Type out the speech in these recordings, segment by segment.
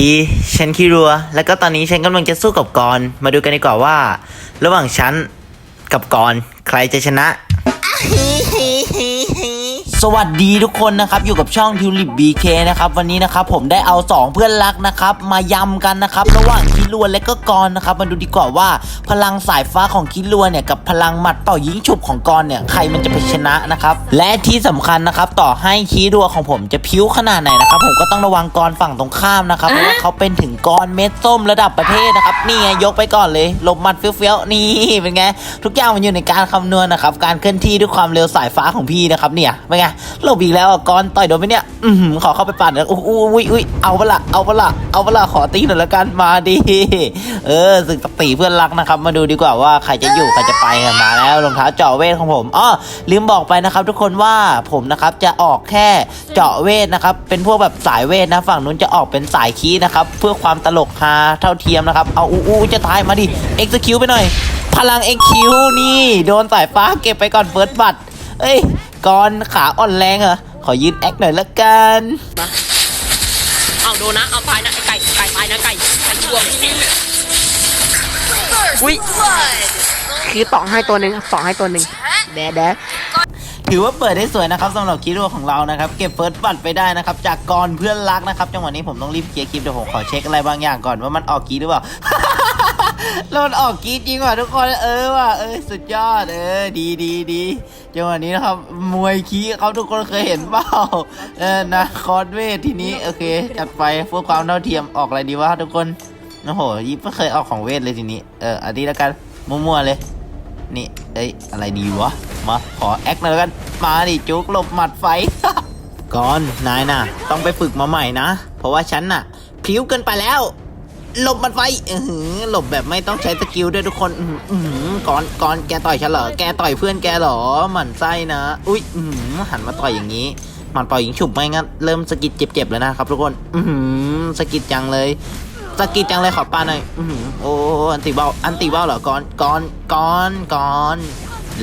ดี ฉันคิรัว แล้วก็ตอนนี้ฉันกำลังจะสู้กับกรมาดูกันดีกว่าว่า ระหว่างฉันกับกรใครจะชนะ สวัสดีทุกคนนะครับอยู่กับช่องทิวลิปบีเคนะครับวันนี้นะครับผมได้เอา 2 เพื่อนรักนะครับมายำกันนะครับระหว่างคิรัวและก็กรนะครับมาดูดีกว่าว่าพลังสายฟ้าของคิรัวเนี่ยกับพลังหมัดเป่ายิงฉุบของกรเนี่ยใครมันจะไปชนะนะครับและที่สำคัญนะครับต่อให้คิรัวของผมจะพิ้วขนาดไหนนะครับผมก็ต้องระวังกรฝั่งตรงข้ามนะครับเพราะว่าเขาเป็นถึงกรเม็ดส้มระดับประเทศนะครับนี่ไงยกไปก่อนเลยลบหมัดเฟี้ยวๆนี่เป็นไงทุกอย่างมันอยู่ในการคำนวณนะครับการเคลื่อนที่ด้วยความเร็วสายฟ้าของพี่นะครับเนี่ยเป็นไงหลบอีกแล้วอะกรต่อยโดนไหมเนี่ยอืขอเข้าไปปั่นแล้วอุ้ยอุ้ยอุ้ยเอาเปะละเอาเปะละเอาเปะละขอตีหน่อยละกันมาดีเออศึกตะตีเพื่อนรักนะครับ มาดูดีกว่าว่าใครจะอยู่ใครจะไปมาแล้วรองเท้าเจาะเวทของผมอ้อลืมบอกไปนะครับ ทุกคนว่าผมนะครับจะออกแค่เจาะเวทนะครับ เป็นพวกแบบสายเวทนะฝั่งนู้นจะออกเป็นสายคีนะครับ เพื่อความตลกฮาเท่าเทียมนะครับ เอาอู้อู้จะตายมาดิเอ็กซ์คิวไปหน่อย พลังเอ็กคิวนี่ โดนสายฟ้าเก็บไปก่อนเฟิร์สบัตเอ้ย กอนขาอ่อนแรงเหรอ ขอยืนแอคหน่อยละกันเอาโดนนะ เอาตายนะไก่ไก่ตายนะไก่ไก่ช่วงอุ้ยคือต่อให้ตัวหนึ่งต่อให้ตัวหนึ่งแดดแดดถือว่าเปิดได้สวยนะครับสำหรับคิดว่าของเรานะครับ เก็บเฟิร์สบัตรไปได้นะครับ จากกรเพื่อนรักนะครับ จังหวะนี้ผมต้องรีบเคลียร์คลิปเดี๋ยวผมขอเช็คอะไรบางอย่างก่อนว่ามันออกกีหรือเปล่า แล้วมันออกกีดจริงว่ะทุกคนเออว่ะเออสุดยอดเออดีดีดีจังหวะนี้นะครับ มวยคีเขาทุกคนเคยเห็นเปล่าเออนะคอร์ดเวททีนี้โอเค จัดไปเพื่อความเท่าเทียมออกอะไรดีวะทุกคนโอ้โหยิบไม่เคยออกของเวทเลยทีนี้เอออันนี้แล้วกันมั่วๆเลย นี่เอ้ยอะไรดีวะมาขอแอคหน่อยแล้วกันมาดิจุกหลบหมัดไฟก่อนนายน่ะ ต้องไปฝึกมาใหม่นะ เพราะว่าฉันน่ะพลิ้วเกินไปแล้ว หลบมัดไฟหลบแบบไม่ต้องใช้สกิลด้วยทุกคนอือหืออื้อหือก่อนก่อนแกต่อยฉันเหรอแกต่อยเพื่อนแกเหรอหมันไส้นะ อุ้ยหันมาต่อยอย่างนี้มันต่อยยิงฉุบไม่งั้นเริ่มสกิดเจ็บๆแล้วนะครับทุกคน อืสกิดจังเลยสกิดจังเลยขอปาหน่อยอืโอ้อันติเบาอันติเบาเหรอก่อนก่อนก่อนก่อน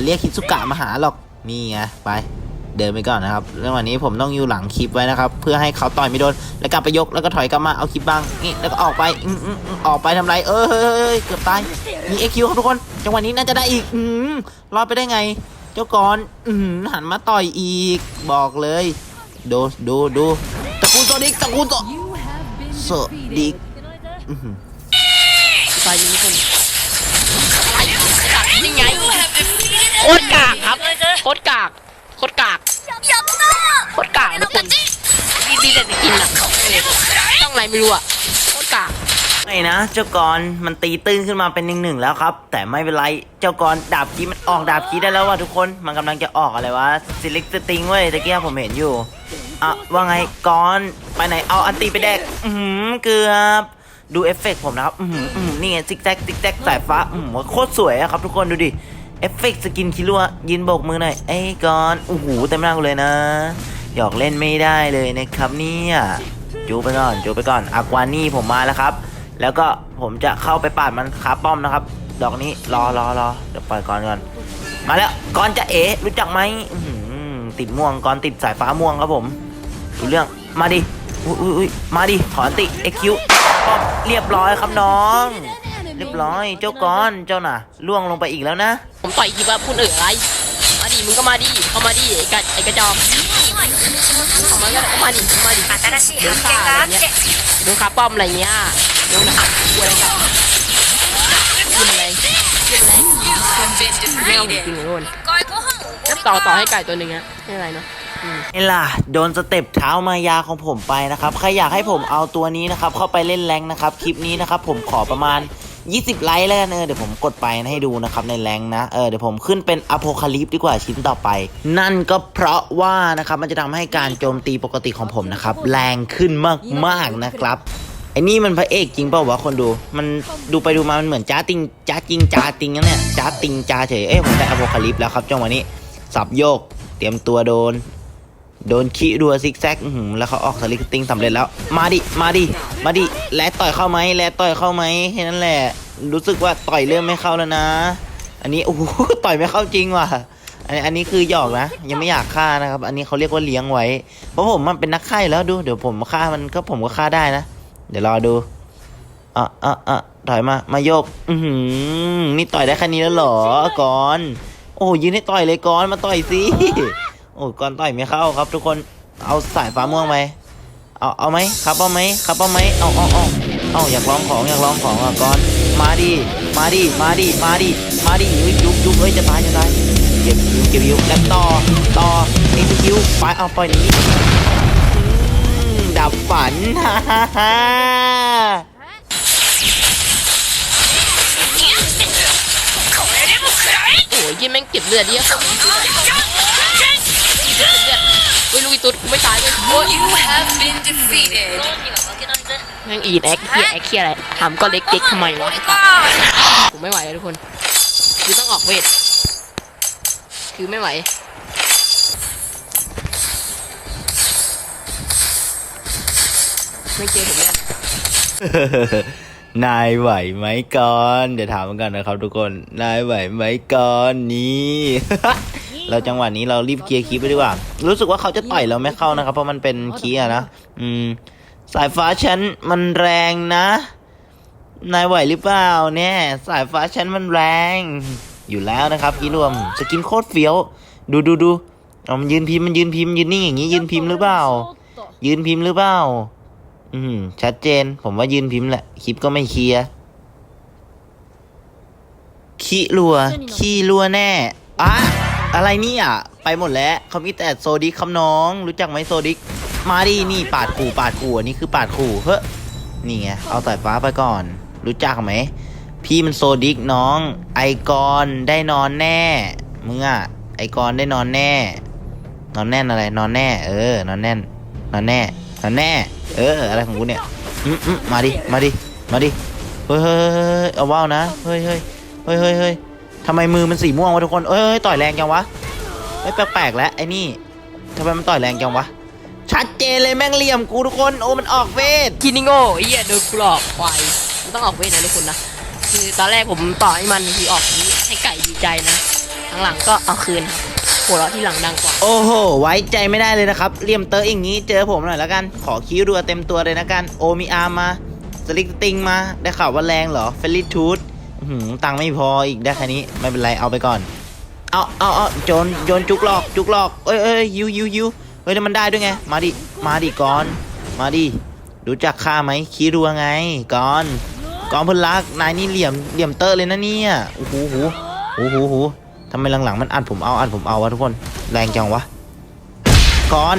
เรียกฮิสุกะมาหาหรอกนี่ไงไป เดินไปก่อนนะครับเรื่องวันนี้ผมต้องอยู่หลังคลิปไว้นะครับ เพื่อให้เขาต่อยไม่โดน แล้วกลับไปยกแล้วก็ถอยกลับมาเอาคลิปบ้างนี่แล้วก็ออกไปอืมอืมอืมออกไปทำไร เออเฮ้ยเฮ้ยเกือบตายมีเอคิวครับทุกคน จังหวะนี้น่าจะได้อีกอืมรอดไปได้ไง เจ้ากรอืมหันมาต่อยอีก บอกเลยดูดูดูตะกูโซดิกตะกูโซโซดิกอื้อหือตายยิงทุกคนนี่ไงโคตรกากครับโคตรกากโคตรกาก โคตรกากทุกคนดีดีแต่จะกินอะต้องอะไรไม่รู้อะโคตรกากไม่นะ เจ้ากรมันตีตื้นขึ้นมาเป็นหนึ่งหนึ่งแล้วครับ แต่ไม่เป็นไร เจ้ากรดาบกีมันออกดาบกีได้แล้วว่ะทุกคน มันกำลังจะออกอะไรวะซิลิกสติงเว้ยตะเกียบผมเห็นอยู่อะว่าไงกรไปไหนเอาอันตีไปแดก อือหือเกือบดูเอฟเฟกต์ผมนะครับ อือหืออือหือนี่ไงซิกแซกซิกแซกสายฟ้า อือหือโคตรสวยอะครับ ทุกคนดูดิเอฟเฟกต์สกินคิรัวยินโบกมือหน่อยไอ้ยกรโอ้โหเต็มหน้ากูเลยนะ หยอกเล่นไม่ได้เลยนะครับเนี่ยจูไปก่อนจูไปก่อนอากวานี่ผมมาแล้วครับ แล้วก็ผมจะเข้าไปปาดมันคาป้อมนะครับ ดอกนี้รอรอรอเดี๋ยวปล่อยก่อนก่อน มาแล้วก่อนจะเอ๋รู้จักไหมติดม่วงก่อนติดสายฟ้าม่วงครับผมดูเรื่องมาดิอุ้ยอุ้ยมาดิถอนติเอ็กคิวป้อมเรียบร้อยครับน้อง เรียบร้อยเจ้าก้อนเจ้าน่ะล่วงลงไปอีกแล้วนะ ผมต่อยยิงว่าพูดเอ๋ออะไรมาดิมึงก็มาดิเข้ามาดิไอ้กระไอ้กระจอก เข้ามาก็มาดิเข้ามาดิเดินขาอะไรเงี้ยดินขาป้อมอะไรเงี้ยเดินขากูอะไรกันกินอะไรกินอะไรไม่เอาจริงเลยคนต่อต่อให้ไก่ตัวหนึ่งฮะไม่เป็นไรเนาะอืม นี่ล่ะโดนสเต็ปเท้ามายาของผมไปนะครับ ใครอยากให้ผมเอาตัวนี้นะครับ เข้าไปเล่นแรงค์นะครับ คลิปนี้นะครับ ผมขอประมาณ 20 ไลค์แล้วกันเออเดี๋ยวผมกดไปให้ดูนะครับในแรงนะเออเดี๋ยวผมขึ้นเป็นอโพคาลิปดีกว่าชิ้นต่อไป นั่นก็เพราะว่านะครับมันจะทำให้การโจมตีปกติของผมนะครับแรงขึ้นมากๆนะครับไอ้นี่มันพระเอกจริงเปล่าวะคนดู มันดูไปดูมา มันเหมือนจ้าติงจ้าจริงจ้าติงนั่นเนี่ยจ้าติงจ้าเฉย เอ้ยผมได้อโพคาลิปแล้วครับจังหวะนี้ สับโยก เตรียมตัวโดน โดนขี้รัวซิกแซกหือแล้วเขาออกสลิกติ้งสำเร็จแล้ว มาดิ มาดิ มาดิ แลต่อยเข้าไหมแลต่อยเข้าไหมแค่นั้นแหละ รู้สึกว่าต่อยเริ่มไม่เข้าแล้วนะ อันนี้โอ้โหต่อยไม่เข้าจริงว่ะ อันนี้อันนี้คือหยอกนะ ยังไม่อยากฆ่านะครับ อันนี้เขาเรียกว่าเลี้ยงไว้ เพราะผมมันเป็นนักฆ่าแล้วดู เดี๋ยวผมฆ่ามันก็ผมก็ฆ่าได้นะ เดี๋ยวรอดูอะอะอะถอยมา มาโยก อือหือนี่ต่อยได้แค่นี้แล้วเหรอก่อน โอ้ยืนให้ต่อยเลยก่อน มาต่อยสิ โอ้ก่อนต่อยไม่เข้าครับ ทุกคนเอาสายฟ้าม่วงไปเอาเอาไหมครับเอาไหมครับเอาไหมเอาเอาเอาเอาอยากลองของอยากลองของอะก่อนมาดิมาดิมาดิมาดิมาดิเฮ้ยยุบยุบเฮ้ยจะตายจะตายเก็บคิวเก็บคิวแล้วต่อต่อนี่คือคิวไปเอาปล่อยนีอืมดับฝันฮ่าฮ่าฮ่าโอ้ยยี่แม่งเก็บเลือดเยอะ เก็บเลือดเฮ้ยลูกอีตุ๊ดกูไม่ตายเลยโอ้ย You have been defeated. แม่งอีดแอคเคียแอคเคียอะไรถามก็เล็กเด็กทำไมวะไอ้ตัดผมไม่ไหวแล้วทุกคน คือต้องออกเวท คือไม่ไหว ไม่เจอผมแน่ นายไหวไหมก่อน เดี๋ยวถามกันนะครับทุกคน นายไหวไหมก่อนนี่ เราจังหวะนี้เรารีบเคลียร์คีย์ไปดีกว่า รู้สึกว่าเขาจะต่อยเราไม่เข้านะครับ เพราะมันเป็นคีอะนะ อืม สายฟ้าฉันมันแรงนะ นายไหวหรือเปล่าเนี่ย สายฟ้าฉันมันแรง อยู่แล้วนะครับคีรวมสกินโคตรเฟี้ยว ดูดูดูเอามันยืนพิมพ์มันยืนพิมพ์ยืนนิ่งอย่างนี้ยืนพิมพ์หรือเปล่า ยืนพิมพ์หรือเปล่า อืม ชัดเจน ผมว่ายืนพิมพ์แหละ คลิปก็ไม่เคลียร์ขี้รัวขี้รัวแน่อะ อะไรเนี่ย ไปหมดแล้วเขามีแต่โซดิกคำน้อง รู้จักไหมโซดิก มาดินี่ปาดขู่ปาดขู่อันนี้คือปาดขู่เฮ้ยนี่ไงเอาสายฟ้าไปก่อน รู้จักไหม พี่มันโซดิกน้อง ไอกรได้นอนแน่มึงอะไอกรได้นอนแน่ นอนแน่นอะไร นอนแน่ เออ นอนแน่น นอนแน่ นอนแน่ เออ อะไรของกูเนี่ยอืมมาดิ มาดิ มาดิเฮ้ยเฮ้ยเฮ้ยเฮ้ยเอาว่าวนะ เฮ้ยเฮ้ยเฮ้ยเฮ้ย ทำไมมือมันสีม่วงวะทุกคน เอ้ยเฮ้ยต่อยแรงจังวะเฮ้ยแปลกๆแล้วไอ้นี่ทำไมมันต่อยแรงจังวะ ชัดเจนเลยแม่งเหลี่ยมกูทุกคน โอ้มันออกเวทคิดนี่โง่ไอ้เหี้ยโดนกูหลอกควายมันต้องออกเวทนะทุกคนนะ คือตอนแรกผมต่อให้มันคือออกนี้ให้ไก่ดีใจนะหลังๆก็เอาคืนหัวเราะที่หลังดังกว่า โอ้โห ไว้ใจไม่ได้เลยนะครับเหลี่ยมเตอร์อย่างนี้เจอผมหน่อยแล้วกัน ขอคิ้วรัวเต็มตัวเลยนะกัน โอมีอาร์มมาสลิกติงมา ได้ข่าวว่าแรงเหรอเฟลลี่ทูธ ตังค์ไม่พออีกได้แค่นี้ไม่เป็นไรเอาไปก่อน เอาเอาเอาโจนโยนจุกหลอก จุกหลอกเอ้ยเอ้ยยูยูยูเฮ้ยแล้วมันได้ด้วยไง มาดิมาดิก่อน มาดิรู้จักข้าไหมคิ้รัวไงก่อนก่อนพื่อนรักนายนี่เหลี่ยมเหลี่ยมเตอร์เลยนะเนี่ยโอ้โหโหโอ้โหโหทำไมหลังๆมันอัดผมเอาอัดผมเอาวะทุกคนแรงจังวะก่อน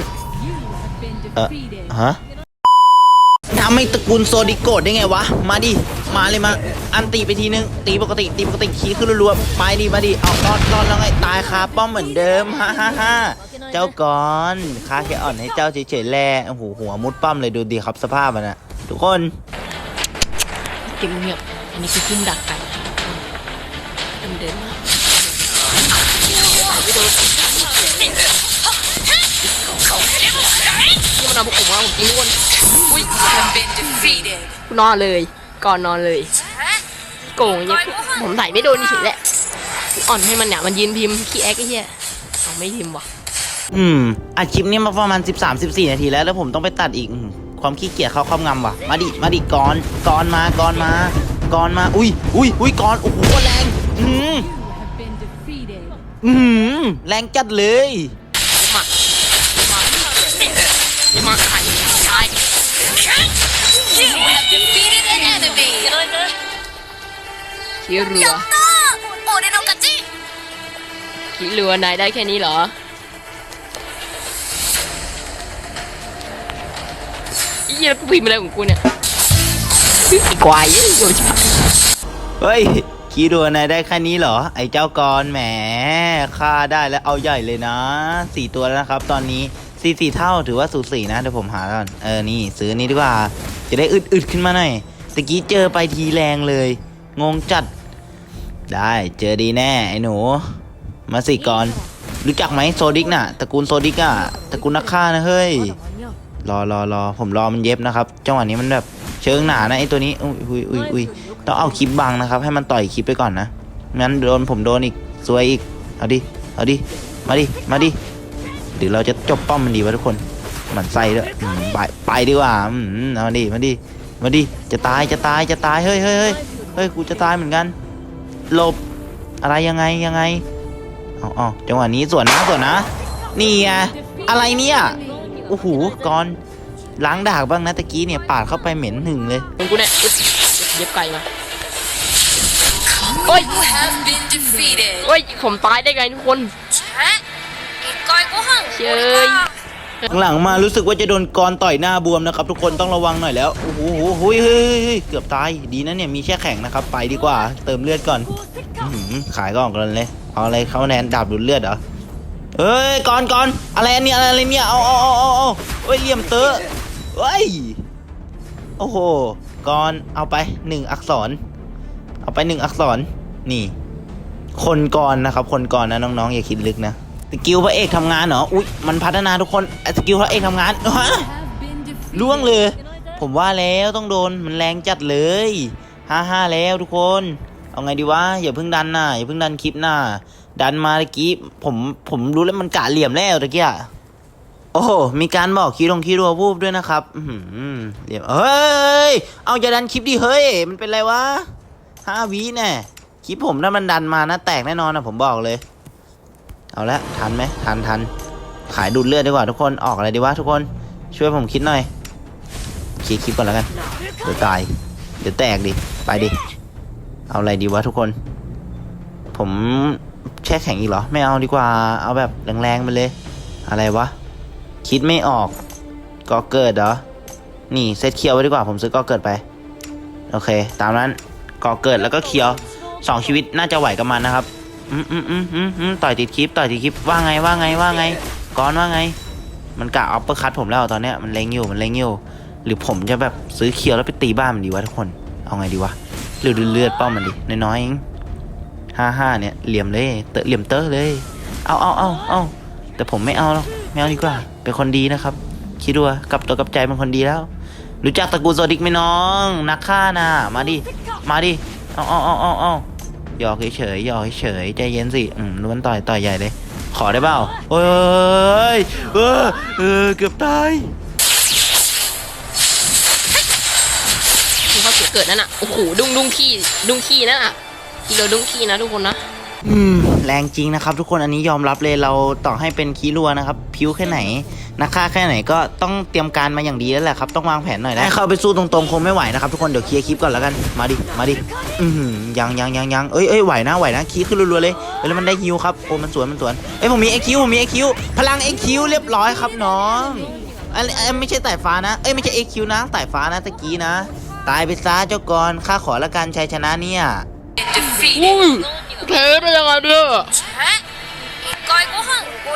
เออฮะทำให้ตระกูลโซดิโกดได้ไงวะ มาดิ มาเลยมา อันตีไปทีนึง ตีปกติ ตีปกติขี้ขึ้นรัวๆไปดิมาดิเอารอดรอดแล้วไงตายคาป้อมเหมือนเดิมฮ่าฮ่าฮ่าเจ้าก่อนค้าแค่อ่อนให้เจ้าเฉยๆแลโอ้โหหัวมุดป้อมเลยดูดีครับสภาพมันนะทุกคนเก็บเงียบอันนี้คือพุ่มดักไก่มันเดินมาไม่โดนนี่มันเอาบุกผมว่าผมจริงทุกคนอุ้ย Have been defeated. กูนอนเลย ก่อนนอนเลยโกงอย่างเงี้ยผมใส่ไม่โดนเฉยแหละกูอ่อนให้มันเนี่ยมันยืนพิมพ์ขี้แอ๊กไอ้เหี้ยเอาไม่พิมพ์ว่ะอืมอัดคลิปนี้มาประมาณ 13 14 นาทีแล้ว แล้วผมต้องไปตัดอีกอืมความขี้เกียจเข้าครอบงำว่ะ มาดิ มาดิก่อนก่อนมาก่อนมาก่อนมา อุ้ยอุ้ยอุ้ยก่อนโอ้โหแรง อืม Have been defeated. อืมแรงจัดเลย ขี้เรือขี้เรือนายได้แค่นี้เหรอไอ้เหี้ยกูพิมพ์อะไรของกูเนี่ยไอ้ควายเอ้ยโยนชิบหายเฮ้ยคีดัวนายได้แค่นี้เหรอ ไอ้เจ้ากรแหมฆ่าได้แล้วเอาใหญ่เลยนะสี่ตัวแล้วนะครับ ตอนนี้สี่สี่เท่าถือว่าสูสีนะเดี๋ยวผมหาก่อนเออนี่ซื้อนี้ดีกว่า จะได้อึดๆขึ้นมาหน่อยตะกี้เจอไปทีแรงเลย งงจัด ได้เจอดีแน่ไอ้หนู มาสิก่อนรู้จักไหมโซดิกน่ะตระกูลโซดิกอะตระกูลนักฆ่านะเฮ้ย รอรอรอผมรอมันเย็บนะครับจังหวะนี้มันแบบเชิงหนานะไอ้ตัวนี้อุ้ยอุ้ยอุ้ยอุ้ยต้องเอาคลิปบังนะครับ ให้มันต่อยคลิปไปก่อนนะงั้นโดนผมโดนอีกซวยอีกเอาดิเอาดิมาดิมาดิเดี๋ยวเราจะจบป้อมมันดีวะทุกคนหมันไส้ด้วยไปไปดีกว่าอืมเอาดิมาดิมาดิจะตายจะตายจะตายเฮ้ยเฮ้ย เฮ้ยกูจะตายเหมือนกันหลบอะไรยังไงยังไงเอาเอาจังหวะนี้สวนนะสวนนะนี่ไงอะไรเนี่ยโอ้โหก่อนล้างดาบบ้างนะตะกี้เนี่ยปาดเข้าไปเหม็นหนึ่งเลยมึงกูเนี่ยเย็บไก่มาโอ้ยโอ้ยผมตายได้ไงทุกคนเชย หลังๆมารู้สึกว่าจะโดนกรต่อยหน้าบวมนะครับ ทุกคนต้องระวังหน่อยแล้วโอ้โหเฮ้ยเฮ้ยเกือบตายดีนะเนี่ยมีแช่แข็งนะครับ ไปดีกว่า เติมเลือดก่อนขายก่อนกันเลยเอาอะไรเข้าแนนดาบดูดเลือดเหรอเอ้ยก่อนก่อนอะไรเนี้ยอะไรเนี่ยเอาเอาเอาเอาเอาเฮ้ยเหลี่ยมเตอเฮ้ยโอ้โหก่อนเอาไปหนึ่งอักษร เอาไปหนึ่งอักษรนี่ คนก่อนนะครับ คนก่อนนะน้องๆอย่าคิดลึกนะ สกิลพระเอกทำงานเหรอ อุ๊ย มันพัฒนาทุกคน สกิลพระเอกทำงานฮะล่วงเลย ผมว่าแล้วต้องโดน มันแรงจัดเลยห้าห้าแล้วทุกคน เอาไงดีวะ อย่าเพิ่งดันน่ะอย่าเพิ่งดันคลิปหน้า ดันมาตะกี้ ผม ผมรู้แล้วมันกะเหลี่ยมแล้วตะกี้อะโอ้โห มีการบอกคีรงคีรัววูบด้วยนะครับอืเหลี่ยม เฮ้ย เอาอย่าดันคลิปดิ เฮ้ย มันเป็นไรวะห้าวิแน่ คลิปผมถ้ามันดันมานะแตกแน่นอนนะผมบอกเลย เอาละทันไหมทันทันขายดูดเลือดดีกว่าทุกคนออกอะไรดีวะทุกคนช่วยผมคิดหน่อยเคลียร์คลิปก่อนแล้วกันเดี๋ยวตายเดี๋ยวแตกดิไปดิเอาอะไรดีวะทุกคน ผมแช่แข็งอีกเหรอ ไม่เอาดีกว่าเอาแบบแรงๆไปเลย อะไรวะคิดไม่ออกก็เกิดเหรอนี่เซตเคียวไว้ดีกว่าผมซื้อก็เกิดไปโอเค ตามนั้นก็เกิดแล้วก็เคียวสองชีวิตน่าจะไหวกับมันนะครับ อืมอืมอืมอืมอืมต่อยติดคลิปต่อยติดคลิปว่าไงว่าไงว่าไงก้อนว่าไง มันกะอัปเปอร์คัตผมแล้วตอนเนี้ยมันเล็งอยู่มันเล็งอยู่ หรือผมจะแบบซื้อเคียวแล้วไปตีบ้านมันดีวะทุกคน เอาไงดีวะเลือดเลือดป้อมมันดิน้อยๆเองห้าห้าเนี่ยเหลี่ยมเลยเตะเหลี่ยมเตอะเลย เอาเอาเอาเอาแต่ผมไม่เอาหรอกไม่เอาดีกว่า เป็นคนดีนะครับ คิดดูกลับตัวกลับใจเป็นคนดีแล้ว รู้จักตระกูลโซดิกไหมน้อง นักฆ่านะมาดิ มาดิ เอาเอาเอาเอาเอา หยอกเฉยๆหยอกเฉยๆใจเย็นสิ อืมล้วนต่อยต่อยใหญ่เลย ขอได้เปล่าโอ้ยเออเออเกือบตายที่เขาเสียเกิดนั่นน่ะ โอ้โห ดุ้งดุ้งขี้ ดุ้งขี้นั่นน่ะกิโลดุ้งขี้นะทุกคนนะ อืม แรงจริงนะครับ ทุกคน อันนี้ยอมรับเลย เราต่อให้เป็นคีรัวนะครับพิ้วแค่ไหน นัคฆ่าแค่ไหนก็ต้องเตรียมการมาอย่างดีแล้วแหละครับต้องวางแผนหน่อยนะให้เขาไปสู้ตรงๆคงไม่ไหวนะครับทุกคนเดี๋ยวเคลียร์คลิปก่อนแล้วกันมาดิมาดิยังยังยังยังเอ้ยเอ้ยไหวนะไหวนะคีขึ้นรัวๆเลยแล้วมันได้คิวครับโอ้มันสวนมันสวนเอ้ยผมมีไอคิวผมมีไอคิวพลังไอคิวเรียบร้อยครับน้องอันไม่ใช่ไต่ฟ้านะเอ้ยไม่ใช่ไอคิวนะไต่ฟ้านะตะกี้นะ ตายไปซะเจ้ากอนข้าขอละกันชัยชนะเนี่ยอุ้ยแพ้ไปยังไงเนี่ย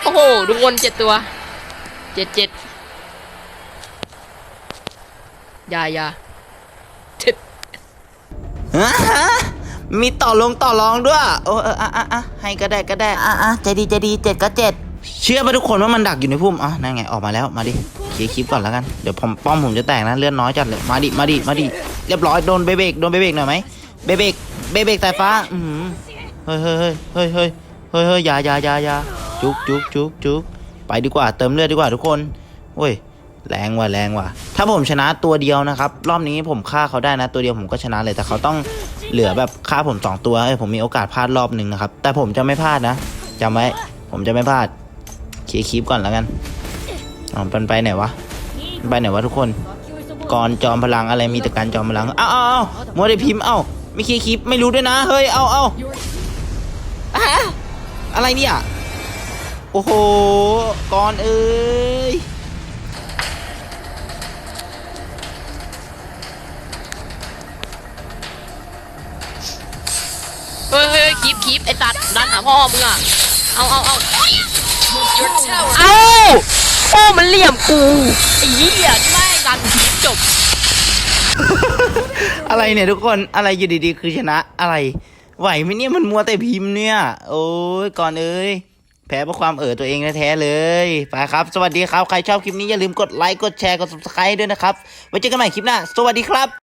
โอ้โหทุกคนเจ็ดตัว เจ็ดเจ็ดอยาอยาเจ็ดฮะฮะมีต่อลงต่อรองด้วย โอ้เอออะอะอะให้ก็ได้ก็ได้อะอะใจดีใจดีเจ็ดก็เจ็ดเชื่อป่ะทุกคนว่ามันดักอยู่ในพุ่มอะนั่นไงออกมาแล้วมาดิเคลียร์คลิปก่อนแล้วกันเดี๋ยวผมป้อมผมจะแตกนะเลือดน้อยจัดเลยมาดิมาดิมาดิเรียบร้อยโดนเบเบกโดนเบเบกหน่อยไหมเบเบกเบเบกสายฟ้าอือหือเฮ้ยเฮ้ยเฮ้ยเฮ้ยเฮ้ยเฮ้ยอยาอยาอยาอยาจุกจุกจุกจุก ไปดีกว่าเติมเลือดดีกว่าทุกคนโอ้ยแรงว่ะแรงว่ะ ถ้าผมชนะตัวเดียวนะครับ รอบนี้ผมฆ่าเขาได้นะ ตัวเดียวผมก็ชนะเลยแต่เขาต้องเหลือแบบฆ่าผมสองตัวเอ้ผมมีโอกาสพลาดรอบหนึ่งนะครับ แต่ผมจะไม่พลาดนะจำไว้ผมจะไม่พลาดเคลียร์คลิปก่อนแล้วกันอ๋อมันไปไหนวะมันไปไหนวะทุกคนก่อนจอมพลังอะไรมีแต่การจอมพลังเอ้าเอ้าเอ้ามัวได้พิมพ์เอ้าไม่เคลียร์คลิปไม่รู้ด้วยนะ เฮ้ยเอาเอาอะอะไรเนี่ย อ้โหก่อนเอ้ยเฮ้ยเฮ้ยคลิปคลิปไอ้ตัดดันหาพ่อมึงอะเอาเอาเอา Your tower เอาโอ้มันเหลี่ยมกูไอ้เหี้ยนี่แม่งดันคลิปจบ อะไรเนี่ยทุกคนอะไรอยู่ดีๆ คือชนะอะไร ไหวไหมเนี่ยมันมัวแต่พิมพ์เนี่ย โอ้ยก่อนเอ้ย แพ้เพราะความเอ่อตัวเองแท้ๆเลยไปครับ สวัสดีครับ ใครชอบคลิปนี้อย่าลืมกดไลค์ กดแชร์ กด subscribe ด้วยนะครับ ไว้เจอกันใหม่คลิปหน้า สวัสดีครับ